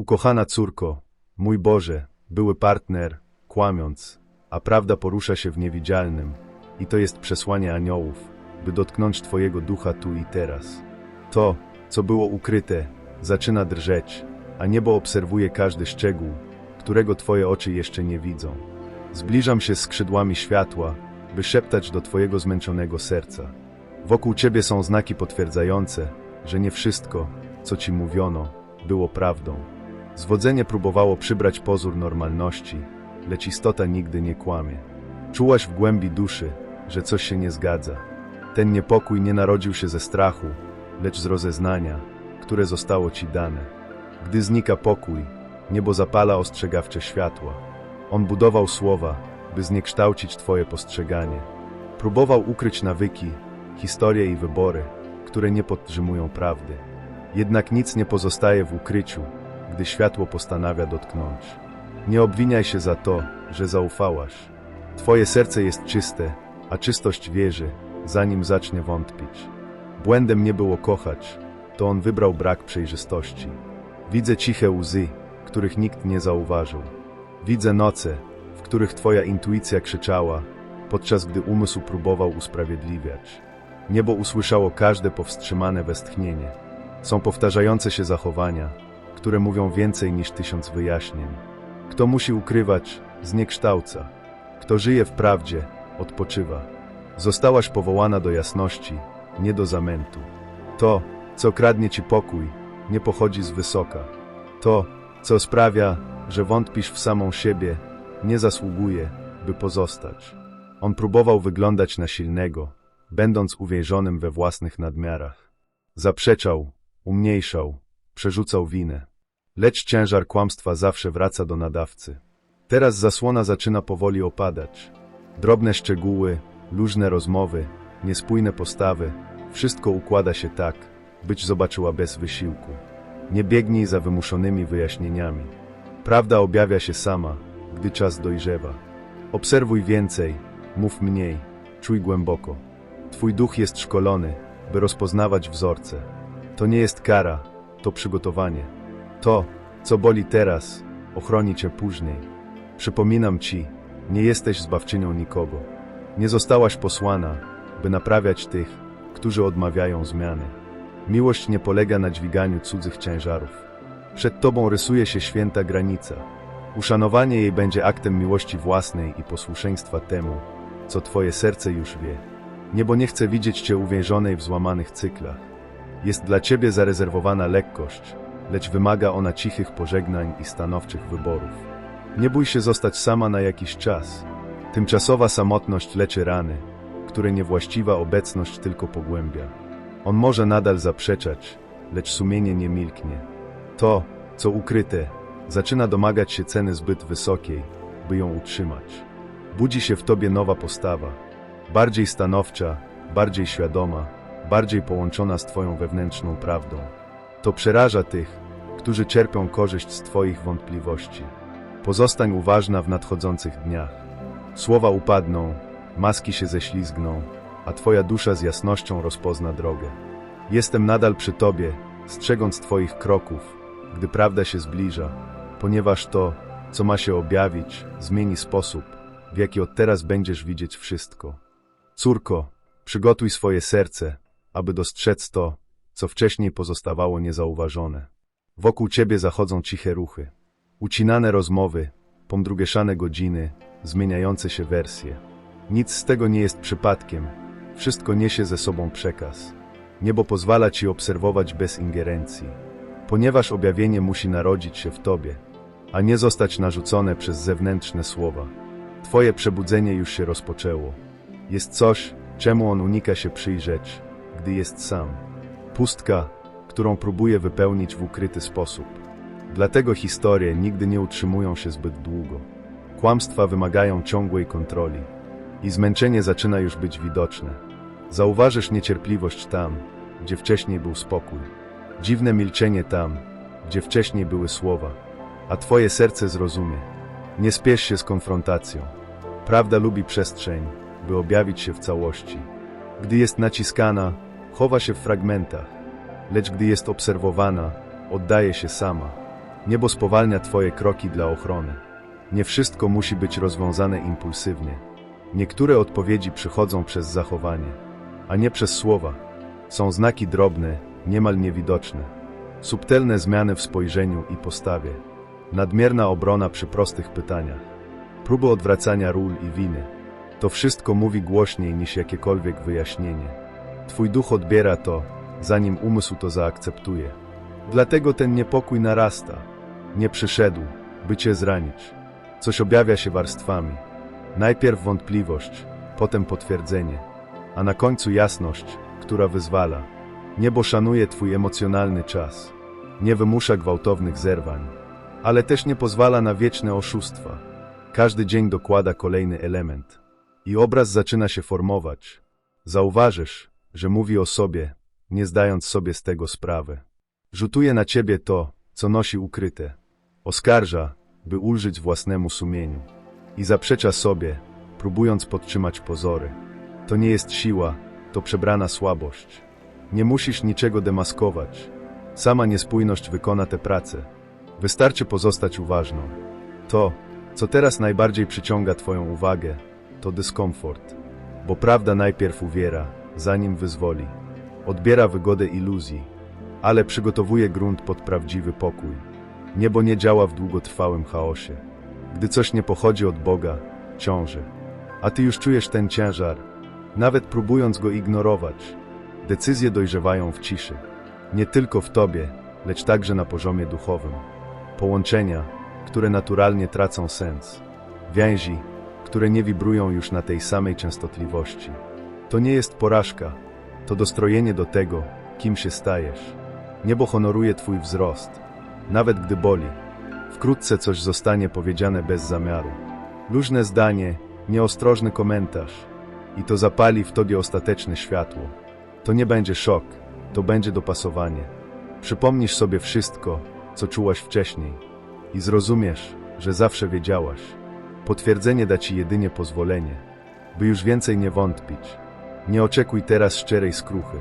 Ukochana córko, mój Boże, były partner, kłamiąc, a prawda porusza się w niewidzialnym, i to jest przesłanie aniołów, by dotknąć Twojego ducha tu i teraz. To, co było ukryte, zaczyna drżeć, a niebo obserwuje każdy szczegół, którego Twoje oczy jeszcze nie widzą. Zbliżam się skrzydłami światła, by szeptać do Twojego zmęczonego serca. Wokół Ciebie są znaki potwierdzające, że nie wszystko, co Ci mówiono, było prawdą. Zwodzenie próbowało przybrać pozór normalności, lecz istota nigdy nie kłamie. Czułaś w głębi duszy, że coś się nie zgadza. Ten niepokój nie narodził się ze strachu, lecz z rozeznania, które zostało Ci dane. Gdy znika pokój, niebo zapala ostrzegawcze światła. On budował słowa, by zniekształcić Twoje postrzeganie. Próbował ukryć nawyki, historie i wybory, które nie podtrzymują prawdy. Jednak nic nie pozostaje w ukryciu, gdy światło postanawia dotknąć. Nie obwiniaj się za to, że zaufałaś. Twoje serce jest czyste, a czystość wierzy, zanim zacznie wątpić. Błędem nie było kochać, to on wybrał brak przejrzystości. Widzę ciche łzy, których nikt nie zauważył. Widzę noce, w których twoja intuicja krzyczała, podczas gdy umysł próbował usprawiedliwiać. Niebo usłyszało każde powstrzymane westchnienie. Są powtarzające się zachowania, które mówią więcej niż tysiąc wyjaśnień. Kto musi ukrywać, zniekształca. Kto żyje w prawdzie, odpoczywa. Zostałaś powołana do jasności, nie do zamętu. To, co kradnie ci pokój, nie pochodzi z wysoka. To, co sprawia, że wątpisz w samą siebie, nie zasługuje, by pozostać. On próbował wyglądać na silnego, będąc uwięzionym we własnych nadmiarach. Zaprzeczał, umniejszał, przerzucał winę. Lecz ciężar kłamstwa zawsze wraca do nadawcy. Teraz zasłona zaczyna powoli opadać. Drobne szczegóły, luźne rozmowy, niespójne postawy, wszystko układa się tak, byś zobaczyła bez wysiłku. Nie biegnij za wymuszonymi wyjaśnieniami. Prawda objawia się sama, gdy czas dojrzewa. Obserwuj więcej, mów mniej, czuj głęboko. Twój duch jest szkolony, by rozpoznawać wzorce. To nie jest kara, to przygotowanie. To, co boli teraz, ochroni cię później. Przypominam ci, nie jesteś zbawczynią nikogo. Nie zostałaś posłana, by naprawiać tych, którzy odmawiają zmiany. Miłość nie polega na dźwiganiu cudzych ciężarów. Przed tobą rysuje się święta granica. Uszanowanie jej będzie aktem miłości własnej i posłuszeństwa temu, co twoje serce już wie. Niebo nie chce widzieć cię uwięzionej w złamanych cyklach. Jest dla ciebie zarezerwowana lekkość, lecz wymaga ona cichych pożegnań i stanowczych wyborów. Nie bój się zostać sama na jakiś czas. Tymczasowa samotność leczy rany, które niewłaściwa obecność tylko pogłębia. On może nadal zaprzeczać, lecz sumienie nie milknie. To, co ukryte, zaczyna domagać się ceny zbyt wysokiej, by ją utrzymać. Budzi się w tobie nowa postawa, bardziej stanowcza, bardziej świadoma, bardziej połączona z twoją wewnętrzną prawdą. To przeraża tych, którzy czerpią korzyść z twoich wątpliwości. Pozostań uważna w nadchodzących dniach. Słowa upadną, maski się ześlizgną, a twoja dusza z jasnością rozpozna drogę. Jestem nadal przy tobie, strzegąc twoich kroków, gdy prawda się zbliża, ponieważ to, co ma się objawić, zmieni sposób, w jaki od teraz będziesz widzieć wszystko. Córko, przygotuj swoje serce, aby dostrzec to, co wcześniej pozostawało niezauważone. Wokół ciebie zachodzą ciche ruchy, ucinane rozmowy, pomdrugieszane godziny, zmieniające się wersje. Nic z tego nie jest przypadkiem, wszystko niesie ze sobą przekaz. Niebo pozwala ci obserwować bez ingerencji, ponieważ objawienie musi narodzić się w tobie, a nie zostać narzucone przez zewnętrzne słowa. Twoje przebudzenie już się rozpoczęło. Jest coś, czemu on unika się przyjrzeć, gdy jest sam. Pustka, którą próbuje wypełnić w ukryty sposób. Dlatego historie nigdy nie utrzymują się zbyt długo. Kłamstwa wymagają ciągłej kontroli i zmęczenie zaczyna już być widoczne. Zauważysz niecierpliwość tam, gdzie wcześniej był spokój, dziwne milczenie tam, gdzie wcześniej były słowa, a twoje serce zrozumie. Nie spiesz się z konfrontacją. Prawda lubi przestrzeń, by objawić się w całości. Gdy jest naciskana, chowa się w fragmentach, lecz gdy jest obserwowana, oddaje się sama. Niebo spowalnia twoje kroki dla ochrony. Nie wszystko musi być rozwiązane impulsywnie. Niektóre odpowiedzi przychodzą przez zachowanie, a nie przez słowa. Są znaki drobne, niemal niewidoczne. Subtelne zmiany w spojrzeniu i postawie. Nadmierna obrona przy prostych pytaniach. Próby odwracania ról i winy. To wszystko mówi głośniej niż jakiekolwiek wyjaśnienie. Twój duch odbiera to, zanim umysł to zaakceptuje. Dlatego ten niepokój narasta. Nie przyszedł, by cię zranić. Coś objawia się warstwami. Najpierw wątpliwość, potem potwierdzenie, a na końcu jasność, która wyzwala. Niebo szanuje twój emocjonalny czas. Nie wymusza gwałtownych zerwań, ale też nie pozwala na wieczne oszustwa. Każdy dzień dokłada kolejny element i obraz zaczyna się formować. Zauważysz, że mówi o sobie, nie zdając sobie z tego sprawy. Rzutuje na ciebie to, co nosi ukryte. Oskarża, by ulżyć własnemu sumieniu. I zaprzecza sobie, próbując podtrzymać pozory. To nie jest siła, to przebrana słabość. Nie musisz niczego demaskować. Sama niespójność wykona tę pracę. Wystarczy pozostać uważną. To, co teraz najbardziej przyciąga Twoją uwagę, to dyskomfort. Bo prawda najpierw uwiera, zanim wyzwoli. Odbiera wygodę iluzji, ale przygotowuje grunt pod prawdziwy pokój. Niebo nie działa w długotrwałym chaosie. Gdy coś nie pochodzi od Boga, ciąży. A ty już czujesz ten ciężar, nawet próbując go ignorować. Decyzje dojrzewają w ciszy. Nie tylko w tobie, lecz także na poziomie duchowym. Połączenia, które naturalnie tracą sens. Więzi, które nie wibrują już na tej samej częstotliwości. To nie jest porażka, to dostrojenie do tego, kim się stajesz. Niebo honoruje Twój wzrost, nawet gdy boli. Wkrótce coś zostanie powiedziane bez zamiaru. Luźne zdanie, nieostrożny komentarz i to zapali w Tobie ostateczne światło. To nie będzie szok, to będzie dopasowanie. Przypomnisz sobie wszystko, co czułaś wcześniej i zrozumiesz, że zawsze wiedziałaś. Potwierdzenie da Ci jedynie pozwolenie, by już więcej nie wątpić. Nie oczekuj teraz szczerej skruchy.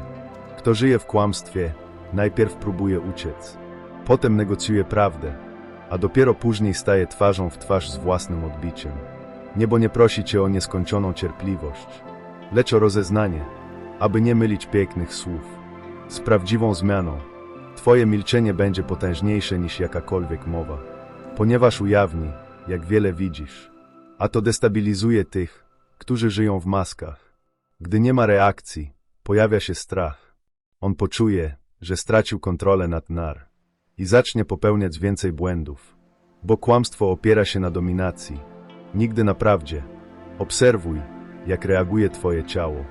Kto żyje w kłamstwie, najpierw próbuje uciec, potem negocjuje prawdę, a dopiero później staje twarzą w twarz z własnym odbiciem. Niebo nie prosi cię o nieskończoną cierpliwość, lecz o rozeznanie, aby nie mylić pięknych słów. Z prawdziwą zmianą, Twoje milczenie będzie potężniejsze niż jakakolwiek mowa, ponieważ ujawni, jak wiele widzisz, a to destabilizuje tych, którzy żyją w maskach. Gdy nie ma reakcji, pojawia się strach. On poczuje, że stracił kontrolę nad nar i zacznie popełniać więcej błędów, bo kłamstwo opiera się na dominacji, nigdy na prawdzie. Obserwuj, jak reaguje Twoje ciało.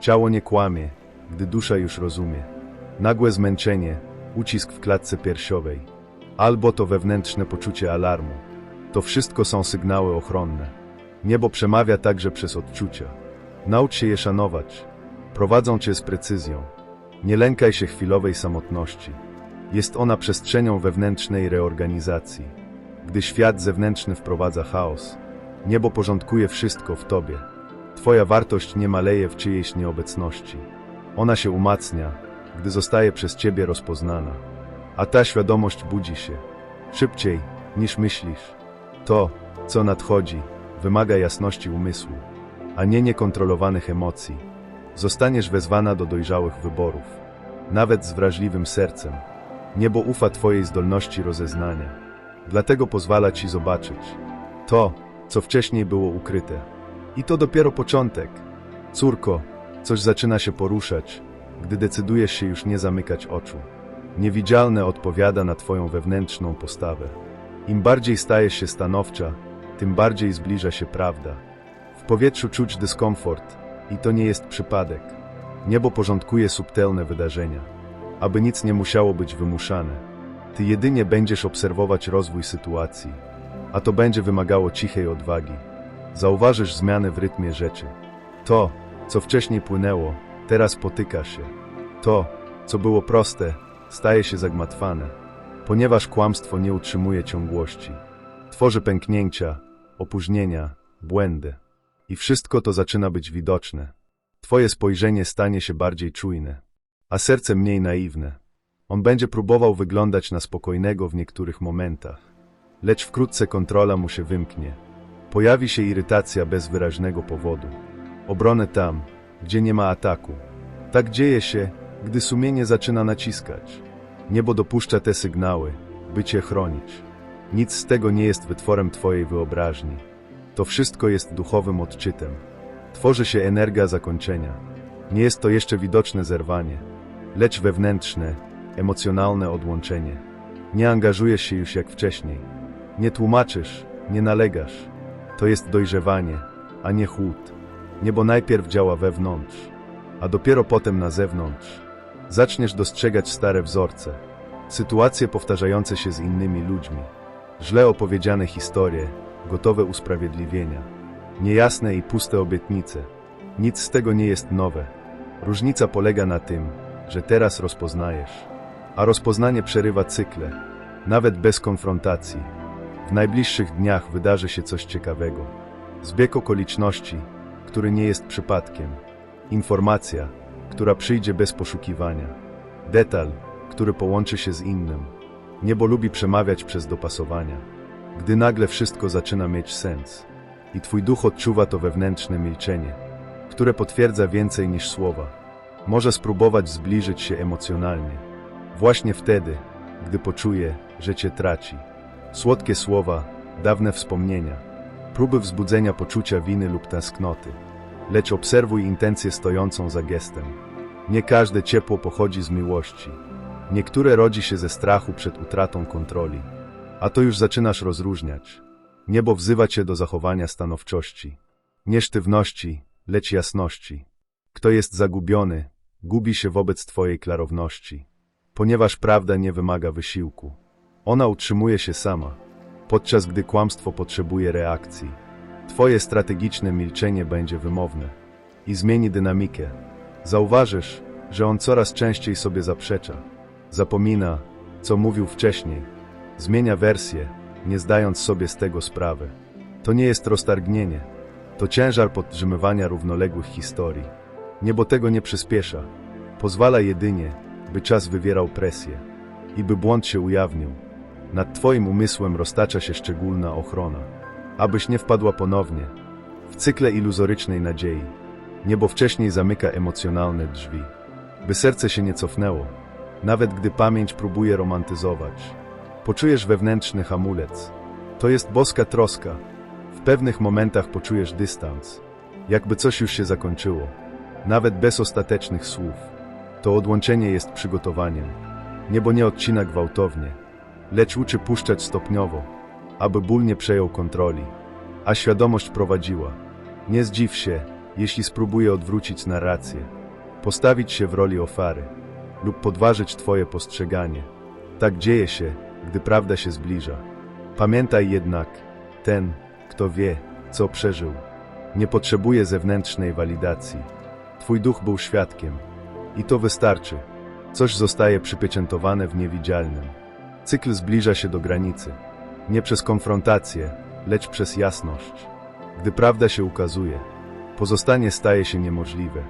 Ciało nie kłamie, gdy dusza już rozumie. Nagłe zmęczenie, ucisk w klatce piersiowej, albo to wewnętrzne poczucie alarmu. To wszystko są sygnały ochronne. Niebo przemawia także przez odczucia. Naucz się je szanować. Prowadzą cię z precyzją. Nie lękaj się chwilowej samotności. Jest ona przestrzenią wewnętrznej reorganizacji. Gdy świat zewnętrzny wprowadza chaos, niebo porządkuje wszystko w tobie. Twoja wartość nie maleje w czyjejś nieobecności. Ona się umacnia, gdy zostaje przez ciebie rozpoznana. A ta świadomość budzi się szybciej niż myślisz. To, co nadchodzi, wymaga jasności umysłu, a nie niekontrolowanych emocji. Zostaniesz wezwana do dojrzałych wyborów, nawet z wrażliwym sercem. Niebo ufa Twojej zdolności rozeznania, dlatego pozwala Ci zobaczyć to, co wcześniej było ukryte. I to dopiero początek. Córko, coś zaczyna się poruszać, gdy decydujesz się już nie zamykać oczu. Niewidzialne odpowiada na Twoją wewnętrzną postawę. Im bardziej stajesz się stanowcza, tym bardziej zbliża się prawda. W powietrzu czuć dyskomfort i to nie jest przypadek. Niebo porządkuje subtelne wydarzenia, aby nic nie musiało być wymuszane. Ty jedynie będziesz obserwować rozwój sytuacji, a to będzie wymagało cichej odwagi. Zauważysz zmiany w rytmie rzeczy. To, co wcześniej płynęło, teraz potyka się. To, co było proste, staje się zagmatwane, ponieważ kłamstwo nie utrzymuje ciągłości. Tworzy pęknięcia, opóźnienia, błędy. I wszystko to zaczyna być widoczne. Twoje spojrzenie stanie się bardziej czujne, a serce mniej naiwne. On będzie próbował wyglądać na spokojnego w niektórych momentach, lecz wkrótce kontrola mu się wymknie. Pojawi się irytacja bez wyraźnego powodu. Obronę tam, gdzie nie ma ataku. Tak dzieje się, gdy sumienie zaczyna naciskać. Niebo dopuszcza te sygnały, by cię chronić. Nic z tego nie jest wytworem twojej wyobraźni. To wszystko jest duchowym odczytem. Tworzy się energia zakończenia. Nie jest to jeszcze widoczne zerwanie, lecz wewnętrzne, emocjonalne odłączenie. Nie angażujesz się już jak wcześniej. Nie tłumaczysz, nie nalegasz. To jest dojrzewanie, a nie chłód. Niebo najpierw działa wewnątrz, a dopiero potem na zewnątrz. Zaczniesz dostrzegać stare wzorce, sytuacje powtarzające się z innymi ludźmi, źle opowiedziane historie, gotowe usprawiedliwienia, niejasne i puste obietnice. Nic z tego nie jest nowe. Różnica polega na tym, że teraz rozpoznajesz, a rozpoznanie przerywa cykle, nawet bez konfrontacji. W najbliższych dniach wydarzy się coś ciekawego. Zbieg okoliczności, który nie jest przypadkiem. Informacja, która przyjdzie bez poszukiwania. Detal, który połączy się z innym. Niebo lubi przemawiać przez dopasowania. Gdy nagle wszystko zaczyna mieć sens. I twój duch odczuwa to wewnętrzne milczenie, które potwierdza więcej niż słowa. Może spróbować zbliżyć się emocjonalnie. Właśnie wtedy, gdy poczuje, że cię traci. Słodkie słowa, dawne wspomnienia, próby wzbudzenia poczucia winy lub tęsknoty. Lecz obserwuj intencję stojącą za gestem. Nie każde ciepło pochodzi z miłości. Niektóre rodzi się ze strachu przed utratą kontroli. A to już zaczynasz rozróżniać. Niebo wzywa cię do zachowania stanowczości. Nie sztywności, lecz jasności. Kto jest zagubiony, gubi się wobec twojej klarowności. Ponieważ prawda nie wymaga wysiłku. Ona utrzymuje się sama, podczas gdy kłamstwo potrzebuje reakcji. Twoje strategiczne milczenie będzie wymowne i zmieni dynamikę. Zauważysz, że on coraz częściej sobie zaprzecza. Zapomina, co mówił wcześniej. Zmienia wersję, nie zdając sobie z tego sprawy. To nie jest roztargnienie. To ciężar podtrzymywania równoległych historii. Niebo tego nie przyspiesza. Pozwala jedynie, by czas wywierał presję i by błąd się ujawnił. Nad Twoim umysłem roztacza się szczególna ochrona, abyś nie wpadła ponownie w cykle iluzorycznej nadziei. Niebo wcześniej zamyka emocjonalne drzwi, by serce się nie cofnęło, nawet gdy pamięć próbuje romantyzować. Poczujesz wewnętrzny hamulec. To jest boska troska. W pewnych momentach poczujesz dystans, jakby coś już się zakończyło, nawet bez ostatecznych słów. To odłączenie jest przygotowaniem. Niebo nie odcina gwałtownie, lecz uczy puszczać stopniowo, aby ból nie przejął kontroli, a świadomość prowadziła. Nie zdziw się, jeśli spróbuje odwrócić narrację, postawić się w roli ofary lub podważyć Twoje postrzeganie. Tak dzieje się, gdy prawda się zbliża. Pamiętaj jednak, ten, kto wie, co przeżył, nie potrzebuje zewnętrznej walidacji. Twój duch był świadkiem. I to wystarczy. Coś zostaje przypieczętowane w niewidzialnym. Cykl zbliża się do granicy. Nie przez konfrontację, lecz przez jasność. Gdy prawda się ukazuje, pozostanie staje się niemożliwe.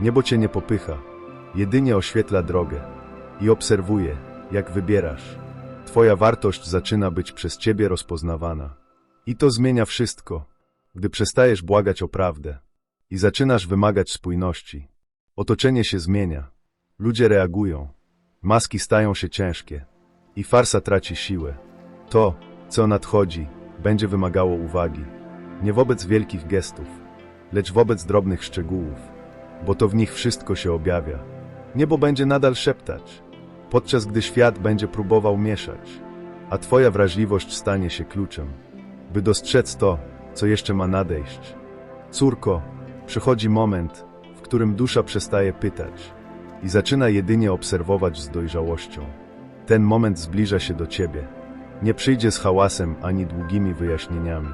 Niebo cię nie popycha, jedynie oświetla drogę i obserwuje, jak wybierasz. Twoja wartość zaczyna być przez ciebie rozpoznawana. I to zmienia wszystko, gdy przestajesz błagać o prawdę i zaczynasz wymagać spójności. Otoczenie się zmienia, ludzie reagują, maski stają się ciężkie i farsa traci siłę. To, co nadchodzi, będzie wymagało uwagi, nie wobec wielkich gestów, lecz wobec drobnych szczegółów, bo to w nich wszystko się objawia. Niebo będzie nadal szeptać, podczas gdy świat będzie próbował mieszać, a Twoja wrażliwość stanie się kluczem, by dostrzec to, co jeszcze ma nadejść. Córko, przychodzi moment, w którym dusza przestaje pytać i zaczyna jedynie obserwować z dojrzałością. Ten moment zbliża się do Ciebie. Nie przyjdzie z hałasem ani długimi wyjaśnieniami.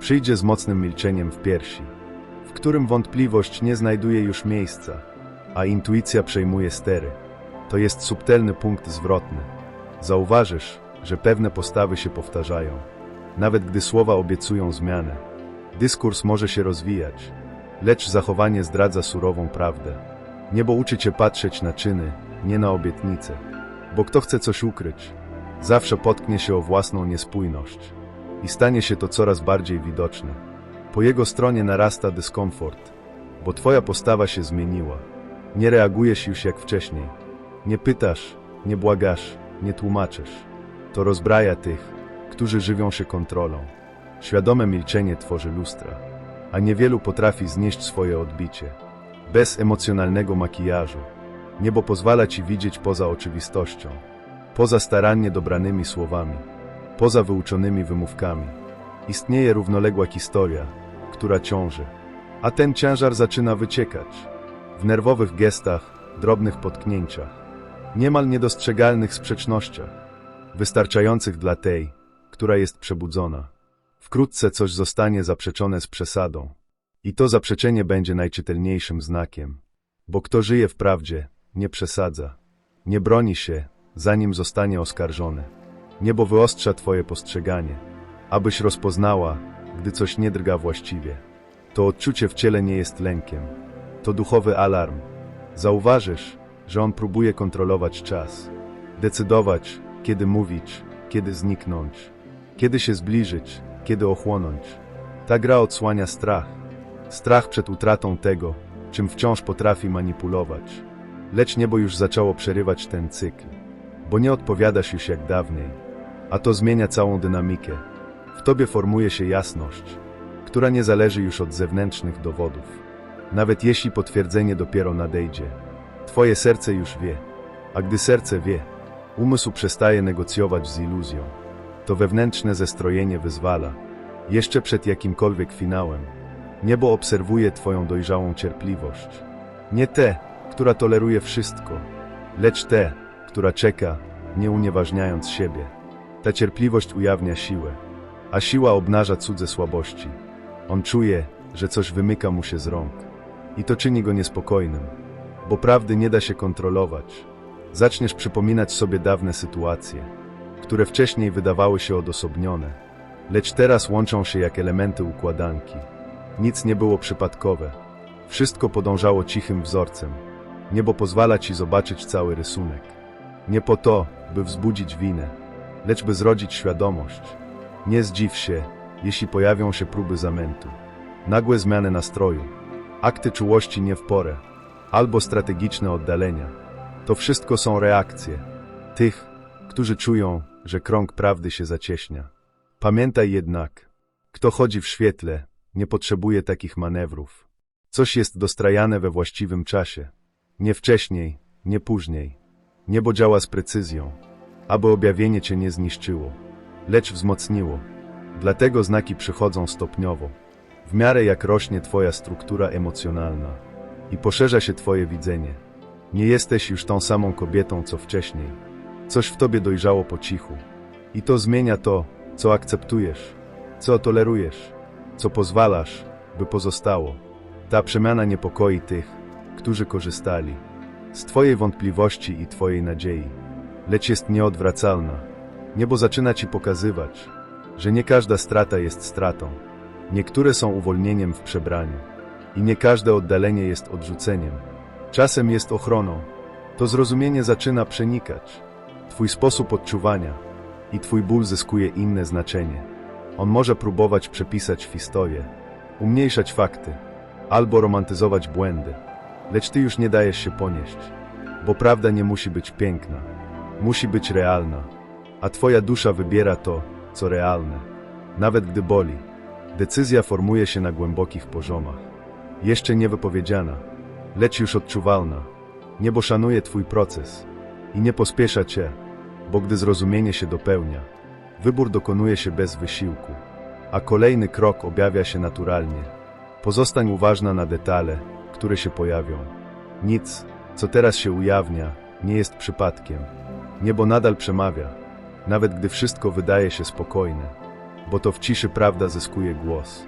Przyjdzie z mocnym milczeniem w piersi, w którym wątpliwość nie znajduje już miejsca, a intuicja przejmuje stery. To jest subtelny punkt zwrotny. Zauważysz, że pewne postawy się powtarzają, nawet gdy słowa obiecują zmianę. Dyskurs może się rozwijać, lecz zachowanie zdradza surową prawdę. Niebo uczy cię patrzeć na czyny, nie na obietnice. Bo kto chce coś ukryć, zawsze potknie się o własną niespójność i stanie się to coraz bardziej widoczne. Po jego stronie narasta dyskomfort, bo twoja postawa się zmieniła. Nie reagujesz już jak wcześniej. Nie pytasz, nie błagasz, nie tłumaczysz. To rozbraja tych, którzy żywią się kontrolą. Świadome milczenie tworzy lustra, a niewielu potrafi znieść swoje odbicie. Bez emocjonalnego makijażu. Niebo pozwala ci widzieć poza oczywistością, poza starannie dobranymi słowami, poza wyuczonymi wymówkami. Istnieje równoległa historia, która ciąży, a ten ciężar zaczyna wyciekać w nerwowych gestach, drobnych potknięciach, niemal niedostrzegalnych sprzecznościach, wystarczających dla tej, która jest przebudzona. Wkrótce coś zostanie zaprzeczone z przesadą. I to zaprzeczenie będzie najczytelniejszym znakiem. Bo kto żyje w prawdzie, nie przesadza. Nie broni się, zanim zostanie oskarżony. Niebo wyostrza Twoje postrzeganie, abyś rozpoznała, gdy coś nie drga właściwie. To odczucie w ciele nie jest lękiem. To duchowy alarm. Zauważysz, że on próbuje kontrolować czas. Decydować, kiedy mówić, kiedy zniknąć. Kiedy się zbliżyć, kiedy ochłonąć. Ta gra odsłania strach. Strach przed utratą tego, czym wciąż potrafi manipulować. Lecz niebo już zaczęło przerywać ten cykl, bo nie odpowiadasz już jak dawniej, a to zmienia całą dynamikę. W tobie formuje się jasność, która nie zależy już od zewnętrznych dowodów. Nawet jeśli potwierdzenie dopiero nadejdzie, twoje serce już wie, a gdy serce wie, umysł przestaje negocjować z iluzją. To wewnętrzne zestrojenie wyzwala, jeszcze przed jakimkolwiek finałem. Niebo obserwuje Twoją dojrzałą cierpliwość. Nie tę, która toleruje wszystko, lecz tę, która czeka, nie unieważniając siebie. Ta cierpliwość ujawnia siłę, a siła obnaża cudze słabości. On czuje, że coś wymyka mu się z rąk. I to czyni go niespokojnym, bo prawdy nie da się kontrolować. Zaczniesz przypominać sobie dawne sytuacje, które wcześniej wydawały się odosobnione, lecz teraz łączą się jak elementy układanki. Nic nie było przypadkowe. Wszystko podążało cichym wzorcem. Niebo pozwala ci zobaczyć cały rysunek. Nie po to, by wzbudzić winę, lecz by zrodzić świadomość. Nie zdziw się, jeśli pojawią się próby zamętu. Nagłe zmiany nastroju, akty czułości nie w porę, albo strategiczne oddalenia. To wszystko są reakcje tych, którzy czują, że krąg prawdy się zacieśnia. Pamiętaj jednak, kto chodzi w świetle, nie potrzebuje takich manewrów. Coś jest dostrajane we właściwym czasie. Nie wcześniej, nie później. Niebo działa z precyzją, aby objawienie cię nie zniszczyło, lecz wzmocniło. Dlatego znaki przychodzą stopniowo, w miarę jak rośnie twoja struktura emocjonalna i poszerza się twoje widzenie. Nie jesteś już tą samą kobietą, co wcześniej. Coś w tobie dojrzało po cichu. I to zmienia to, co akceptujesz, co tolerujesz, co pozwalasz, by pozostało. Ta przemiana niepokoi tych, którzy korzystali z Twojej wątpliwości i Twojej nadziei, lecz jest nieodwracalna. Niebo zaczyna Ci pokazywać, że nie każda strata jest stratą. Niektóre są uwolnieniem w przebraniu i nie każde oddalenie jest odrzuceniem. Czasem jest ochroną. To zrozumienie zaczyna przenikać. Twój sposób odczuwania i Twój ból zyskuje inne znaczenie. On może próbować przepisać historię, umniejszać fakty, albo romantyzować błędy. Lecz Ty już nie dajesz się ponieść, bo prawda nie musi być piękna, musi być realna, a Twoja dusza wybiera to, co realne, nawet gdy boli. Decyzja formuje się na głębokich poziomach, jeszcze niewypowiedziana, lecz już odczuwalna. Niebo szanuje Twój proces i nie pospiesza Cię, bo gdy zrozumienie się dopełnia, wybór dokonuje się bez wysiłku, a kolejny krok objawia się naturalnie. Pozostań uważna na detale, które się pojawią. Nic, co teraz się ujawnia, nie jest przypadkiem. Niebo nadal przemawia, nawet gdy wszystko wydaje się spokojne, bo to w ciszy prawda zyskuje głos.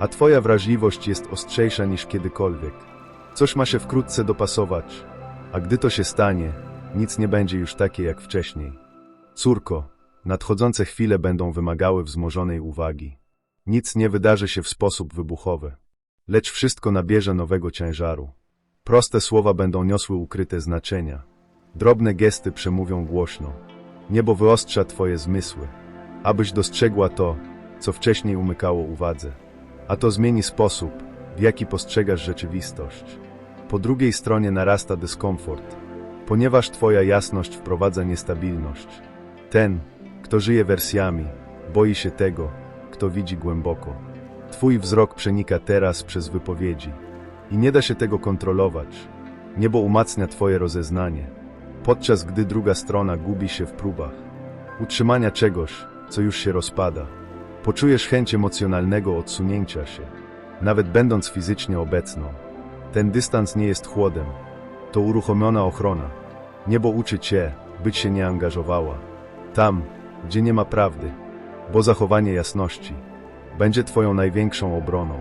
A Twoja wrażliwość jest ostrzejsza niż kiedykolwiek. Coś ma się wkrótce dopasować, a gdy to się stanie, nic nie będzie już takie jak wcześniej. Córko, nadchodzące chwile będą wymagały wzmożonej uwagi. Nic nie wydarzy się w sposób wybuchowy, lecz wszystko nabierze nowego ciężaru. Proste słowa będą niosły ukryte znaczenia. Drobne gesty przemówią głośno. Niebo wyostrza twoje zmysły, abyś dostrzegła to, co wcześniej umykało uwadze. A to zmieni sposób, w jaki postrzegasz rzeczywistość. Po drugiej stronie narasta dyskomfort, ponieważ twoja jasność wprowadza niestabilność. Ten, kto żyje wersjami, boi się tego, kto widzi głęboko. Twój wzrok przenika teraz przez wypowiedzi i nie da się tego kontrolować. Niebo umacnia twoje rozeznanie, podczas gdy druga strona gubi się w próbach utrzymania czegoś, co już się rozpada. Poczujesz chęć emocjonalnego odsunięcia się, nawet będąc fizycznie obecną. Ten dystans nie jest chłodem, to uruchomiona ochrona. Niebo uczy cię, być się nie angażowała. Tam, gdzie nie ma prawdy, bo zachowanie jasności będzie twoją największą obroną.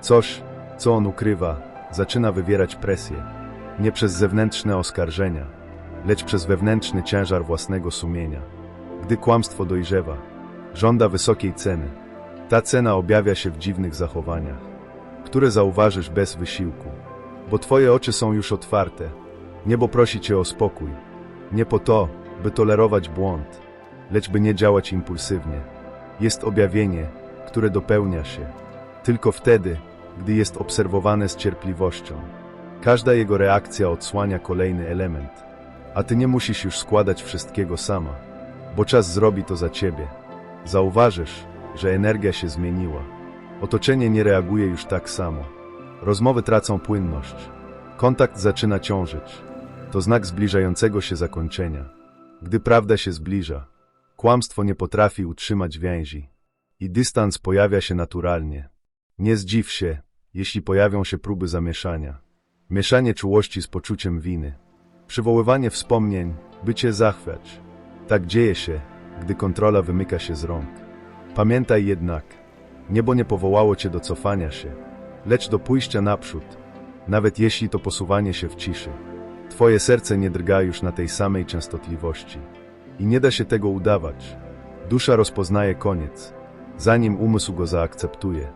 Coś, co on ukrywa, zaczyna wywierać presję, nie przez zewnętrzne oskarżenia, lecz przez wewnętrzny ciężar własnego sumienia. Gdy kłamstwo dojrzewa, żąda wysokiej ceny. Ta cena objawia się w dziwnych zachowaniach, które zauważysz bez wysiłku, bo twoje oczy są już otwarte. Niebo prosi cię o spokój, nie po to, by tolerować błąd, lecz by nie działać impulsywnie. Jest objawienie, które dopełnia się, tylko wtedy, gdy jest obserwowane z cierpliwością. Każda jego reakcja odsłania kolejny element, a ty nie musisz już składać wszystkiego sama, bo czas zrobi to za ciebie. Zauważysz, że energia się zmieniła. Otoczenie nie reaguje już tak samo. Rozmowy tracą płynność. Kontakt zaczyna ciążyć. To znak zbliżającego się zakończenia. Gdy prawda się zbliża, kłamstwo nie potrafi utrzymać więzi i dystans pojawia się naturalnie. Nie zdziw się, jeśli pojawią się próby zamieszania. Mieszanie czułości z poczuciem winy. Przywoływanie wspomnień, by cię zachwiać. Tak dzieje się, gdy kontrola wymyka się z rąk. Pamiętaj jednak, niebo nie powołało cię do cofania się, lecz do pójścia naprzód, nawet jeśli to posuwanie się w ciszy. Twoje serce nie drga już na tej samej częstotliwości. I nie da się tego udawać. Dusza rozpoznaje koniec, zanim umysł go zaakceptuje.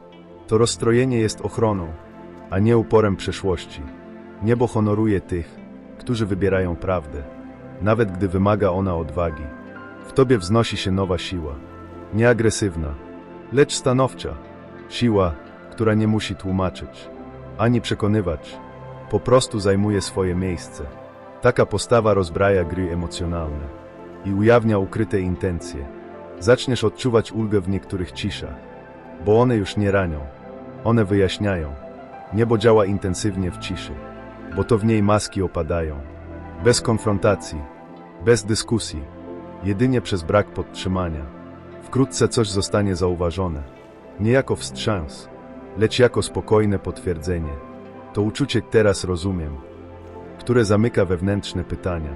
To rozstrojenie jest ochroną, a nie uporem przeszłości. Niebo honoruje tych, którzy wybierają prawdę, nawet gdy wymaga ona odwagi. W tobie wznosi się nowa siła, nie agresywna, lecz stanowcza. Siła, która nie musi tłumaczyć, ani przekonywać, po prostu zajmuje swoje miejsce. Taka postawa rozbraja gry emocjonalne i ujawnia ukryte intencje. Zaczniesz odczuwać ulgę w niektórych ciszach, bo one już nie ranią, one wyjaśniają. Niebo działa intensywnie w ciszy, bo to w niej maski opadają. Bez konfrontacji, bez dyskusji, jedynie przez brak podtrzymania. Wkrótce coś zostanie zauważone, nie jako wstrząs, lecz jako spokojne potwierdzenie. To uczucie teraz rozumiem, które zamyka wewnętrzne pytania.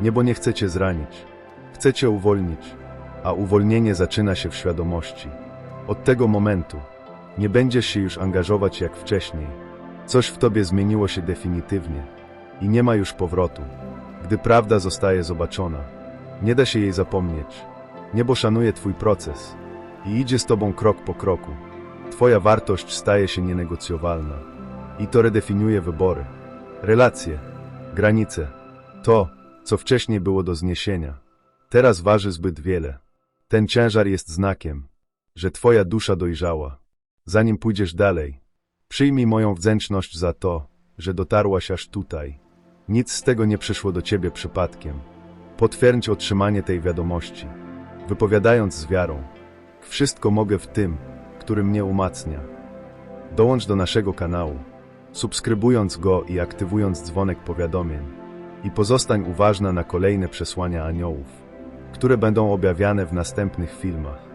Niebo nie chcecie zranić, chcecie uwolnić, a uwolnienie zaczyna się w świadomości. Od tego momentu nie będziesz się już angażować jak wcześniej. Coś w tobie zmieniło się definitywnie i nie ma już powrotu. Gdy prawda zostaje zobaczona, nie da się jej zapomnieć. Niebo szanuje twój proces i idzie z tobą krok po kroku. Twoja wartość staje się nienegocjowalna i to redefiniuje wybory, relacje, granice. To, co wcześniej było do zniesienia, teraz waży zbyt wiele. Ten ciężar jest znakiem, że twoja dusza dojrzała. Zanim pójdziesz dalej, przyjmij moją wdzięczność za to, że dotarłaś aż tutaj. Nic z tego nie przyszło do ciebie przypadkiem. Potwierdź otrzymanie tej wiadomości, wypowiadając z wiarą. Wszystko mogę w tym, który mnie umacnia. Dołącz do naszego kanału, subskrybując go i aktywując dzwonek powiadomień. I pozostań uważna na kolejne przesłania aniołów, które będą objawiane w następnych filmach.